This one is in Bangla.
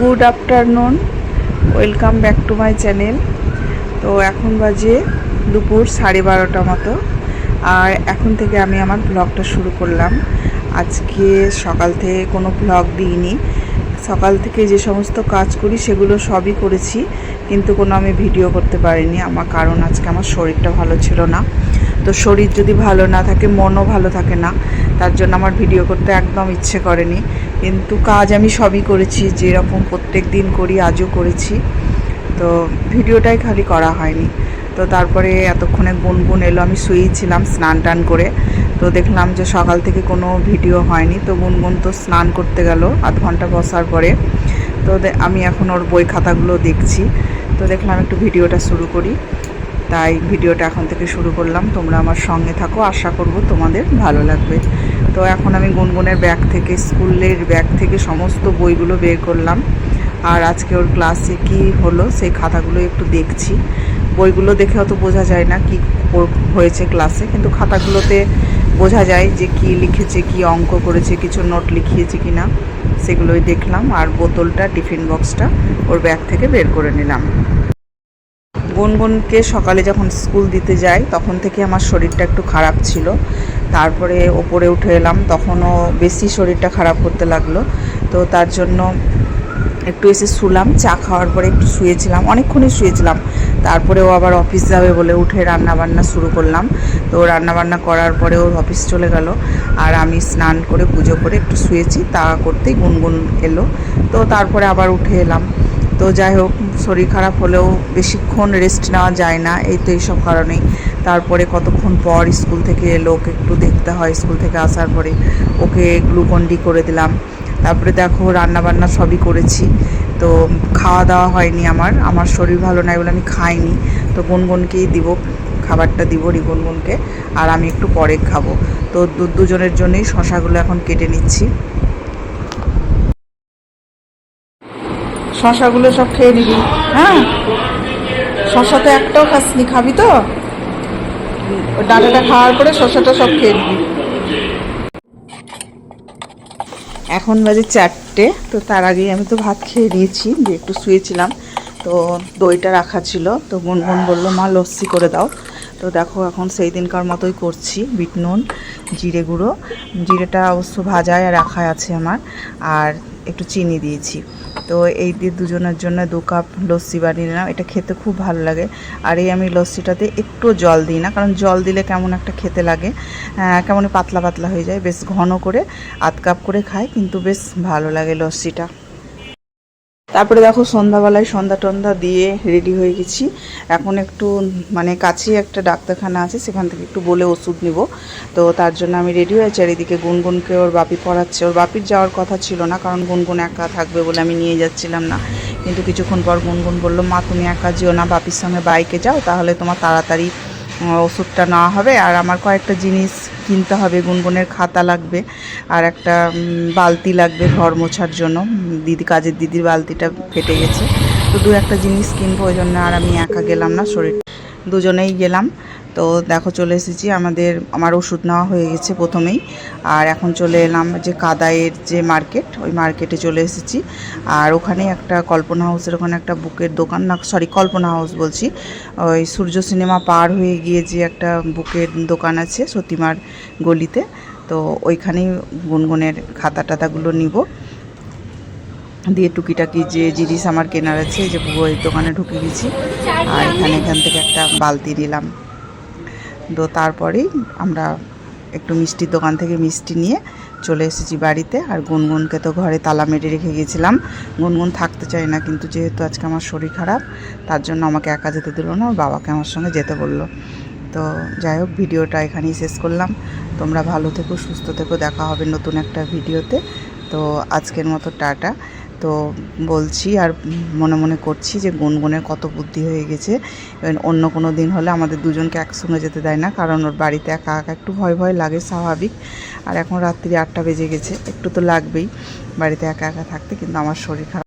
Good afternoon, welcome back to my channel. তো এখন বাজে দুপুর সাড়ে বারোটা মতো। আর এখন থেকে আমি আমার ব্লগটা শুরু করলাম। আজকে সকাল থেকে কোনো ব্লগ দিইনি। সকাল থেকে যে সমস্ত কাজ করি সেগুলো সবই করেছি, কিন্তু কোনো আমি ভিডিও করতে পারিনি। আমার কারণ আজকে আমার শরীরটা ভালো ছিল না। তো শরীর যদি ভালো না থাকে, মনও ভালো থাকে না। তার জন্য আমার ভিডিও করতে একদম ইচ্ছে করেনি। কিন্তু কাজ আমি সবই করেছি, যেরকম প্রত্যেক দিন করি, আজও করেছি। তো ভিডিওটাই খালি করা হয়নি। তো তারপরে এতক্ষণে গুনগুন এলো, আমি শুয়েছিলাম স্নান টান করে। তো দেখলাম যে সকাল থেকে কোনো ভিডিও হয়নি, তো গুনগুন তো স্নান করতে গেল আধ ঘণ্টা বসার পরে। তো আমি এখন ওর বই খাতাগুলো দেখছি। তো দেখলাম একটু ভিডিওটা শুরু করি। তাই ভিডিওটা এখন থেকে শুরু করলাম। তোমরা আমার সঙ্গে থাকো, আশা করব তোমাদের ভালো লাগবে। তো এখন আমি গুনগুনের ব্যাগ থেকে, স্কুলের ব্যাগ থেকে সমস্ত বইগুলো বের করলাম। আর আজকে ওর ক্লাসে কি হলো সেই খাতাগুলো একটু দেখছি। বইগুলো দেখে অত বোঝা যায় না কি হয়েছে ক্লাসে, কিন্তু খাতাগুলোতে বোঝা যায় যে কি লিখেছে, কি অঙ্ক করেছে, কিছু নোট লিখিয়েছে কি না, সেগুলোই দেখলাম। আর বোতলটা, টিফিন বক্সটা ওর ব্যাগ থেকে বের করে নিলাম। গুনগুনকে সকালে যখন স্কুল দিতে যাই, তখন থেকে আমার শরীরটা একটু খারাপ ছিল। তারপরে ওপরে উঠে এলাম, তখনও বেশি শরীরটা খারাপ করতে লাগল। তো তার জন্য একটু এসে শুলাম, চা খাওয়ার পরে একটু শুয়েছিলাম, অনেকক্ষণই শুয়েছিলাম। তারপরে ও আবার অফিস যাবে বলে উঠে রান্না বান্না শুরু করলাম। তো রান্না বান্না করার পরে ওর অফিস চলে গেল। আর আমি স্নান করে পুজো করে একটু শুয়েছি, তা করতেই গুনগুন এলো। তো তারপরে আবার উঠে এলাম। তো যাই হোক, শরীর খারাপ হলেও বেশিক্ষণ রেস্ট নেওয়া যায় না, এই তো এইসব কারণেই। তারপরে কতক্ষণ পর স্কুল থেকে এলো, ওকে একটু দেখতে হয়, স্কুল থেকে আসার পরে ওকে গ্লুকন ডি করে দিলাম। তারপরে দেখো রান্না বান্না সবই করেছি। তো খাওয়া দাওয়া হয়নি আমার আমার শরীর ভালো নাই বলে আমি খাইনি। তো গুনগুনকেই দিব, খাবারটা দিব রিগুনগুনকে, আর আমি একটু পরে খাব। তো দুজনের জন্যই শশাগুলো এখন কেটে নিচ্ছি। শশাগুলো সব খেয়ে নিবি। হ্যাঁ? শশা তো একটাও খাসনি, খাবি তো? ডাটাটা খাওয়ার পরে শশাটা সব খেয়ে নিবি। এখন বাজে চারটে, তো তার আগেই আমি তো ভাত খেয়ে নিয়েছি, দিয়ে একটু শুয়েছিলাম। তো দইটা রাখা ছিল, তো গুনগুন বলল, মা, লস্যি করে দাও। তো দেখো, এখন সেই দিনকার মতোই করছি, বিট নুন, জিরে গুঁড়ো। জিরেটা অবশ্য ভাজায় আর রাখা আছে আমার। আর একটু চিনি দিয়েছি। তো এই দিয়ে দুজনের জন্য দু কাপ লস্যি বানিয়ে নিলাম। এটা খেতে খুব ভালো লাগে। আর এই আমি লস্যিটাতে একটু জল দিই না, কারণ জল দিলে কেমন একটা খেতে লাগে। কেমন পাতলা পাতলা হয়ে যায়। বেশ ঘন করে আধ কাপ করে খাই, কিন্তু বেশ ভালো লাগে লস্যিটা। তারপরে দেখো সন্ধ্যাবেলায় সন্ধ্যা টন্ধা দিয়ে রেডি হয়ে গেছি। এখন একটু মানে কাছেই একটা ডাক্তারখানা আছে, সেখান থেকে একটু বলে ওষুধ নিব। তো তার জন্য আমি রেডি হয়েছি। আর এদিকে গুনগুনকে ওর বাপি পড়াচ্ছে। ওর বাপির যাওয়ার কথা ছিল না, কারণ গুনগুন একা থাকবে বলে আমি নিয়ে যাচ্ছিলাম না। কিন্তু কিছুক্ষণ পর গুনগুন বলল, মা, তুমি একা যেও না, বাপির সঙ্গে বাইকে যাও, তাহলে তোমার তাড়াতাড়ি ওষুধটা নেওয়া হবে। আর আমার কয়েকটা জিনিস কিনতে হবে, গুনগুনের খাতা লাগবে আর একটা বালতি লাগবে ঘর মোছার জন্য। দিদি, কাজের দিদির বালতিটা ফেটে গেছে। তো দু একটা জিনিস কিনবো, ওই জন্য আর আমি একা গেলাম না, শরীর দুজনেই গেলাম। তো দেখো চলে এসেছি, আমাদের, আমার ওষুধ নেওয়া হয়ে গেছে প্রথমেই। আর এখন চলে এলাম যে কাদায়ের যে মার্কেট, ওই মার্কেটে চলে এসেছি। আর ওখানে একটা কল্পনা হাউসের ওখানে একটা বুকের দোকান, না সরি কল্পনা হাউস বলছি। ওই সূর্য সিনেমা পার হয়ে গিয়ে যে একটা বুকের দোকান আছে সতীমার গলিতে, তো ওইখানেই গুনগুনের খাতা টাতাগুলো নিব। দিয়ে টুকিটাকি যে জিনিস আমার কেনার আছে, যে বইয়ের দোকানে ঢুকে গেছি। আর এখানে এখান থেকে একটা বালতি নিলাম। তো তারপরেই আমরা একটু মিষ্টির দোকান থেকে মিষ্টি নিয়ে চলে এসেছি বাড়িতে। আর গুনগুনকে তো ঘরে তালা মেরে রেখে গেছিলাম। গুনগুন থাকতে চায় না, কিন্তু যেহেতু আজকে আমার শরীর খারাপ, তার জন্য আমাকে একা যেতে দিল না বাবাকে আমার সঙ্গে যেতে বলল। তো যাই হোক, ভিডিওটা এখানেই শেষ করলাম। তোমরা ভালো থেকো, সুস্থ থেকো, দেখা হবে নতুন একটা ভিডিওতে। তো আজকের মতো টাটা। তো বলছি আর মনে মনে করছি যে গুনগুনের কত বুদ্ধি হয়ে গেছে। অন্য কোনো দিন হলে আমাদের দুজনকে একসঙ্গে যেতে দেয় না, কারণ ওর বাড়িতে একা একা একটু ভয় ভয় লাগে, স্বাভাবিক। আর এখন রাত্রি আটটা বেজে গেছে, একটু তো লাগবেই বাড়িতে একা একা থাকতে, কিন্তু আমার শরীর খারাপ।